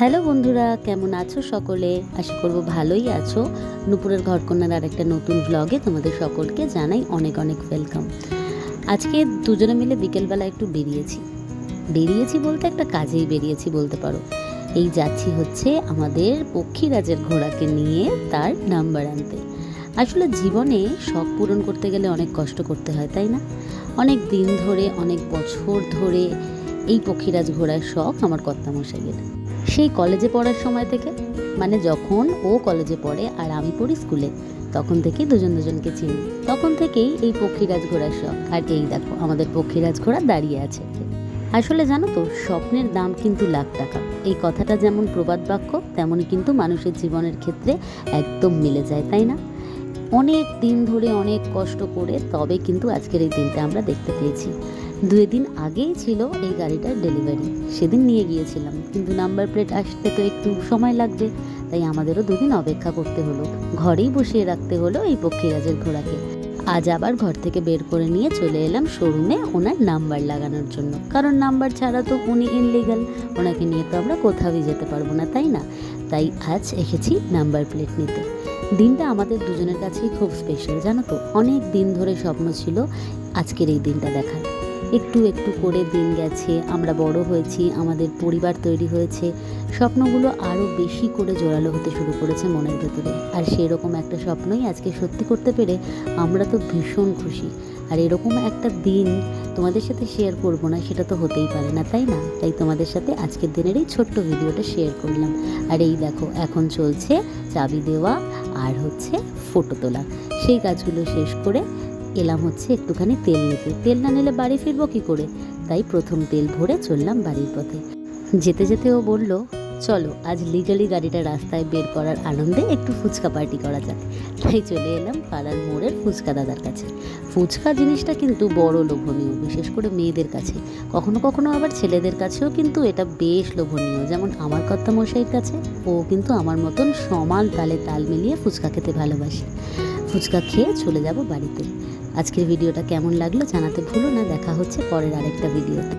Hello বন্ধুরা, কেমন আছো সকলে? আশা করব ভালোই আছো। নুপুরের ঘরকন্যার আর একটা নতুন ব্লগে তোমাদের সকলকে জানাই অনেক অনেক ওয়েলকাম আজকে দুজনে মিলে বিকেলবেলা একটু বেরিয়েছি। বেরিয়েছি বলতে একটা কাজেই বেরিয়েছি বলতে পারো। এই যাচ্ছি হচ্ছে আমাদের পক্ষীরাজের ঘোড়াকে নিয়ে তার নাম্বার আনতে। আসলে জীবনে শখ পূরণ করতে গেলে অনেক কষ্ট করতে হয়, তাই না? অনেক দিন ধরে, অনেক বছর ধরে এই পক্ষীরাজ ঘোড়ার শখ আমার কর্তামশাইয়ের। সেই কলেজে পড়ার সময় থেকে? মানে যখন ও কলেজে পড়ে আর আমি পড়ি স্কুলে, তখন থেকেই দুজন দুজনকে চিনি। তখন থেকেই এই পক্ষীরাজ ঘোড়ার শখ। আর এই দেখো, আমাদের পক্ষীরাজ ঘোড়া দাঁড়িয়ে আছে আসলে জানো তো, স্বপ্নের দাম কিন্তু লাখ টাকা। এই কথাটা যেমন প্রবাদ বাক্য, তেমনই কিন্তু মানুষের জীবনের ক্ষেত্রে একদম মিলে যায়, তাই না? অনেক দিন ধরে অনেক কষ্ট করে তবে কিন্তু আজকের এই দিনটা আমরা দেখতে পেয়েছি। দুই দিন আগেই ছিল এই গাড়িটার ডেলিভারি সেদিন নিয়ে গিয়েছিলাম, কিন্তু নাম্বার প্লেট আসতে তো একটু সময় লাগবে, তাই আমাদেরও দুদিন অপেক্ষা করতে হলো। ঘরেই বসিয়ে রাখতে হলো এই পক্ষীরাজের ঘোড়াকে। আজ আবার ঘর থেকে বের করে নিয়ে চলে এলাম শোরুমে ওনার নাম্বার লাগানোর জন্য। কারণ নাম্বার ছাড়া তো উনি ইনলিগাল ওনাকে নিয়ে তো আমরা কোথাওই যেতে পারব না, তাই না? তাই আজ এসেছি নাম্বার প্লেট নিতে। দিনটা আমাদের দুজনের কাছেই খুব স্পেশাল জানো তো? অনেক দিন ধরে স্বপ্ন ছিল আজকের এই দিনটা দেখার। একটু একটু করে দিন গেছে। আমরা বড় হয়েছি, আমাদের পরিবার তৈরি হয়েছে। স্বপ্নগুলো আরও বেশি করে জোরালো হতে শুরু করেছে মনের ভেতরে। আর সেরকম একটা স্বপ্নই আজকে সত্যি করতে পেরে আমরা তো ভীষণ খুশি। আর এরকম একটা দিন তোমাদের সাথে শেয়ার করব না, সেটা তো হতেই পারে না, তাই না? তাই তোমাদের সাথে আজকের দিনের এই ছোট্ট ভিডিওটা শেয়ার করলাম। আর এই দেখো, এখন চলছে চাবি দেওয়া আর হচ্ছে ফটো তোলা। সেই কাজগুলো শেষ করে এলাম হচ্ছে একটুখানি তেল নিতে। তেল না নিলে বাড়ি ফিরবো কি করে? তাই প্রথম তেল ভরে চললাম বাড়ির পথে। যেতে যেতে ও বলল, চলো, আজ লিগালি গাড়িটা রাস্তায় বের করার আনন্দে একটু ফুচকা পার্টি করা যাক। তাই চলে এলাম পাড়ার মোড়ের ফুচকা দাদার কাছে। ফুচকা জিনিসটা কিন্তু বড় লোভনীয়, বিশেষ করে মেয়েদের কাছে। কখনো কখনো আবার ছেলেদের কাছেও কিন্তু এটা বেশ লোভনীয়। যেমন আমার কর্তা মশাইয়ের কাছে, ও কিন্তু আমার মতন সমান তালে তাল মিলিয়ে ফুচকা খেতে ভালোবাসে। ফুচকা খেয়ে চলে যাব বাড়িতে। আজকের ভিডিওটা কেমন লাগল জানাতে ভুলো না। দেখা হচ্ছে পরের আরেকটা ভিডিওতে।